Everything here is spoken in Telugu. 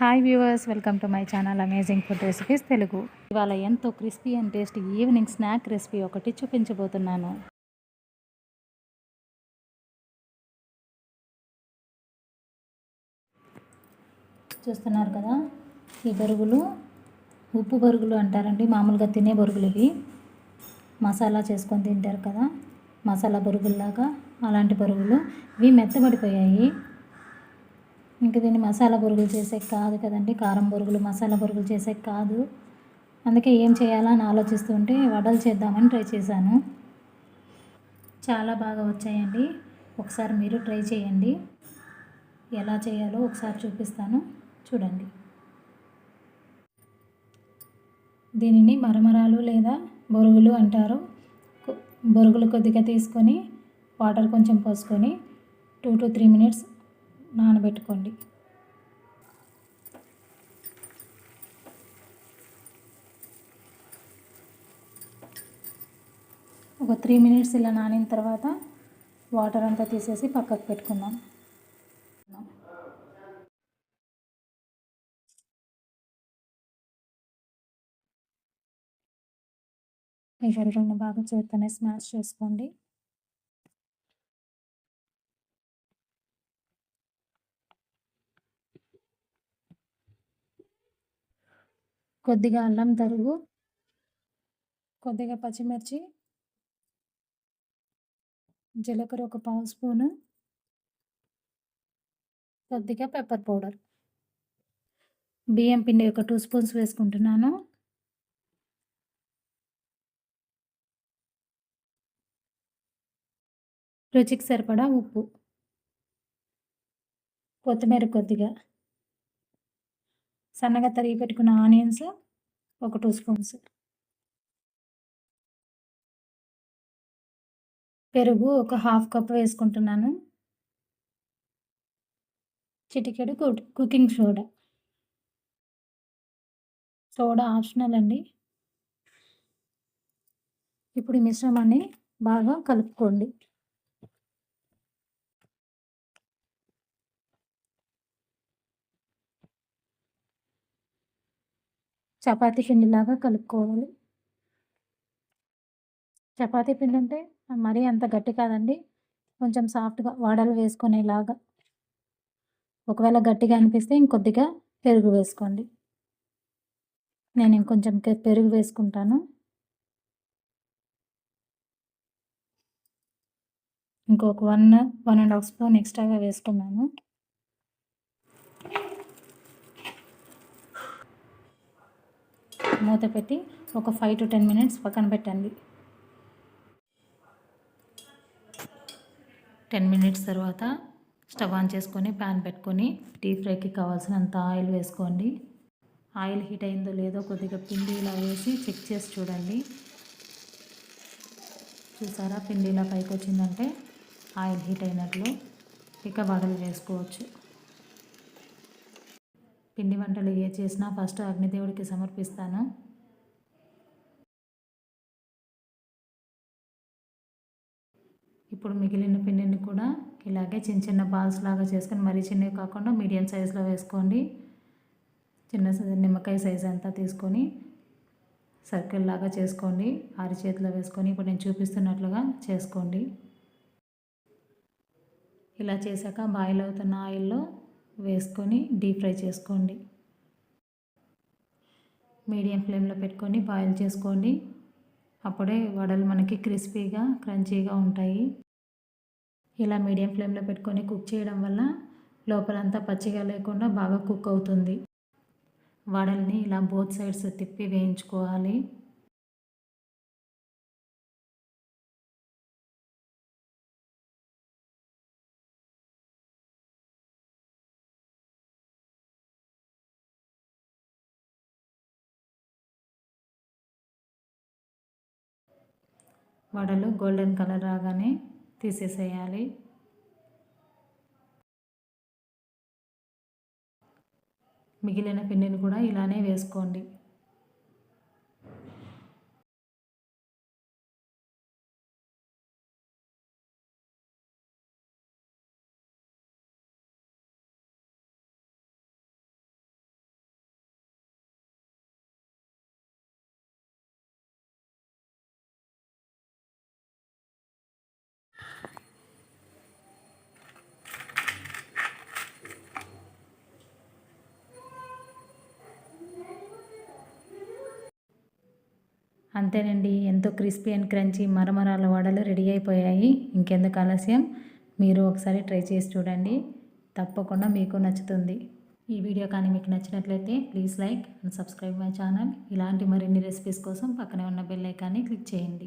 Hi viewers welcome to my channel amazing food recipes Telugu ఇవాళ ఎంతో crispy and tasty evening snack recipe ఒకటి చూపించబోతున్నాను. చూస్తున్నారు కదా ఈ బరుగులు ఉప్పు బరుగులు అంటారండి మామూలుగా తినే బరుగులు ఇవి. మసాలా చేసుకొని తింటారు కదా మసాలా బరుగుల్లాగా అలాంటి బరుగులు ఇవి మెత్తబడిపోయాయి. ఇంక దీన్ని మసాలా బొరుగులు చేసే కాదు కదండి కారం బొరుగులు మసాలా బొరుగులు చేసే కాదు. అందుకే ఏం చేయాలా అని ఆలోచిస్తుంటే వడలు చేద్దామని ట్రై చేశాను. చాలా బాగా వచ్చాయండి. ఒకసారి మీరు ట్రై చేయండి. ఎలా చేయాలో ఒకసారి చూపిస్తాను. చూడండి. దీనిని మరమరాలు లేదా బొరుగులు అంటారు. బొరుగులు కొద్దిగా తీసుకొని వాటర్ కొంచెం పోసుకొని టూ టు త్రీ మినిట్స్ నానబెట్టుకోండి. ఒక త్రీ మినిట్స్ ఇలా నానిన తర్వాత వాటర్ అంతా తీసేసి పక్కకు పెట్టుకుందాం. ఈ గరిటెని బాగా చేత్తనే స్మాష్ చేసుకోండి. కొద్దిగా అల్లం తరుగు కొద్దిగా పచ్చిమిర్చి జీలకర్ర ఒక పావు స్పూను కొద్దిగా పెప్పర్ పౌడర్ బియ్యం పిండి ఒక టూ స్పూన్స్ వేసుకుంటున్నాను. రుచికి సరిపడా ఉప్పు. కొత్తిమీర కొద్దిగా. సన్నగా తరిగి పెట్టుకున్న ఆనియన్స్ ఒక టూ స్పూన్స్. పెరుగు ఒక హాఫ్ కప్ వేసుకుంటున్నాను. చిటికెడు కుకింగ్ సోడా. సోడా ఆప్షనల్ అండి. ఇప్పుడు ఈ మిశ్రమాన్ని బాగా కలుపుకోండి. చపాతీ పిండిలాగా కలుపుకోవాలి. చపాతీ పిండి అంటే మరీ అంత గట్టి కాదండి. కొంచెం సాఫ్ట్గా వడలు వేసుకునేలాగా. ఒకవేళ గట్టిగా అనిపిస్తే ఇంకొద్దిగా పెరుగు వేసుకోండి. నేను ఇంకొంచెం పెరుగు వేసుకుంటాను. ఇంకొక one one and half spoon ఎక్స్ట్రాగా వేసుకున్నాను. మూత పెట్టి ఒక ఫైవ్ టు టెన్ మినిట్స్ పక్కన పెట్టండి. టెన్ మినిట్స్ తర్వాత స్టవ్ ఆన్ చేసుకొని ప్యాన్ పెట్టుకొని డీప్ ఫ్రైకి కావాల్సినంత ఆయిల్ వేసుకోండి. ఆయిల్ హీట్ అయిందో లేదో కొద్దిగా పిండి ఇలా వేసి చెక్ చేసి చూడండి. చూసారా? పిండి ఇలా పైకి వచ్చిందంటే ఆయిల్ హీట్ అయినట్లు. ఇక వడలు వేసుకోవచ్చు. పిండి వంటలు ఏ చేసినా ఫస్ట్ అగ్నిదేవుడికి సమర్పిస్తాను. ఇప్పుడు మిగిలిన పిండిని కూడా ఇలాగే చిన్న చిన్న బాల్స్ లాగా చేసుకొని మరీ చిన్నవి కాకుండా మీడియం సైజులో వేసుకోండి. చిన్న నిమ్మకాయ సైజ్ అంతా తీసుకొని సర్కిల్ లాగా చేసుకోండి. ఆరి చేతిలో వేసుకొని ఇప్పుడు నేను చూపిస్తున్నట్లుగా చేసుకోండి. ఇలా చేశాక బాయిల్ అవుతున్న ఆయిల్లో వేసుకొని డీప్ ఫ్రై చేసుకోండి. మీడియం ఫ్లేమ్లో పెట్టుకొని బాయిల్ చేసుకోండి. అప్పుడే వడలు మనకి క్రిస్పీగా క్రంచీగా ఉంటాయి. ఇలా మీడియం ఫ్లేమ్లో పెట్టుకొని కుక్ చేయడం వల్ల లోపలంతా పచ్చిగా లేకుండా బాగా కుక్ అవుతుంది. వడల్ని ఇలా బోత్ సైడ్స్ తిప్పి వేయించుకోవాలి. వడలు గోల్డెన్ కలర్ రాగానే తీసేసేయాలి. మిగిలిన పిండిని కూడా ఇలానే వేసుకోండి. అంతేనండి. ఎంతో క్రిస్పీ అండ్ క్రంచీ మరమరాల వడలు రెడీ అయిపోయాయి. ఇంకెందుకు ఆలస్యం? మీరు ఒకసారి ట్రై చేసి చూడండి. తప్పకుండా మీకు నచ్చుతుంది. ఈ వీడియో కానీ మీకు నచ్చినట్లయితే please like and subscribe my channel. ఇలాంటి మరిన్ని రెసిపీస్ కోసం పక్కనే ఉన్న బెల్ ఐకాన్ని క్లిక్ చేయండి.